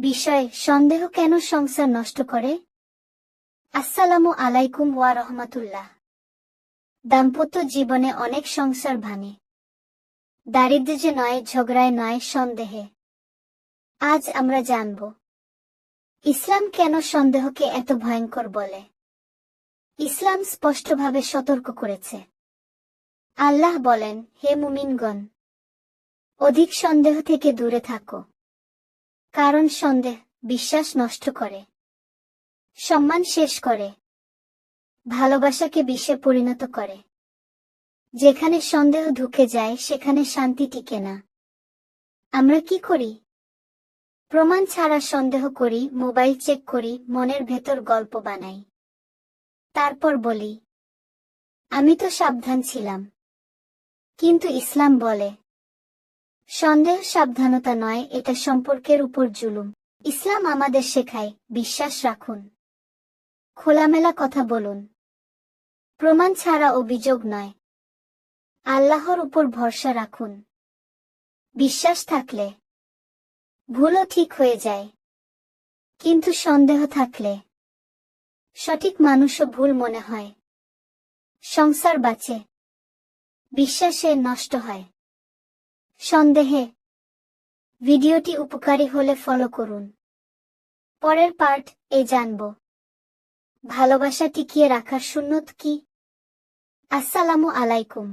বিষয় সন্দেহ কেন সংসার নষ্ট করে? আসসালামু আলাইকুম ওয়া রহমাতুল্লাহ। দাম্পত্য জীবনে অনেক সংসার ভাঙে। দারিদ্র্য যে নয়, ঝগড়ায় নয়, সন্দেহে। আজ আমরা জানব, ইসলাম কেন সন্দেহকে এত ভয়ঙ্কর বলে? ইসলাম স্পষ্টভাবে সতর্ক করেছে। আল্লাহ বলেন, হে মুমিনগণ, অধিক সন্দেহ থেকে দূরে থাকো। কারণ সন্দেহ বিশ্বাস নষ্ট করে। সম্মান শেষ করে। ভালোবাসাকে বিষে পরিণত করে। যেখানে সন্দেহ ঢুকে যায়, সেখানে শান্তি টিকে না। আমরা কি করি? প্রমাণ ছাড়া সন্দেহ করি, মোবাইল চেক করি, মনের ভেতর গল্প বানাই। তারপর বলি, আমি তো সাবধান ছিলাম। কিন্তু ইসলাম বলে সন্দেহ, সাবধানতা নয়, এটা সম্পর্কের উপর জুলুম। ইসলাম আমাদের শেখায়, বিশ্বাস রাখুন। খোলামেলা কথা বলুন। প্রমাণ ছাড়া অভিযোগ নয়। আল্লাহর উপর ভরসা রাখুন। বিশ্বাস থাকলে ভুলও ঠিক হয়ে যায়। কিন্তু সন্দেহ থাকলে সঠিক মানুষও ভুল মনে হয়। সংসার বাঁচে। বিশ্বাসে নষ্ট হয়। সন্দেহে। ভিডিওটি উপকারী হলে ফলো করুন। পরের পার্ট এ জানব। ভালোবাসা টিকিয়ে রাখার সুন্নত কি? আসসালামু আলাইকুম।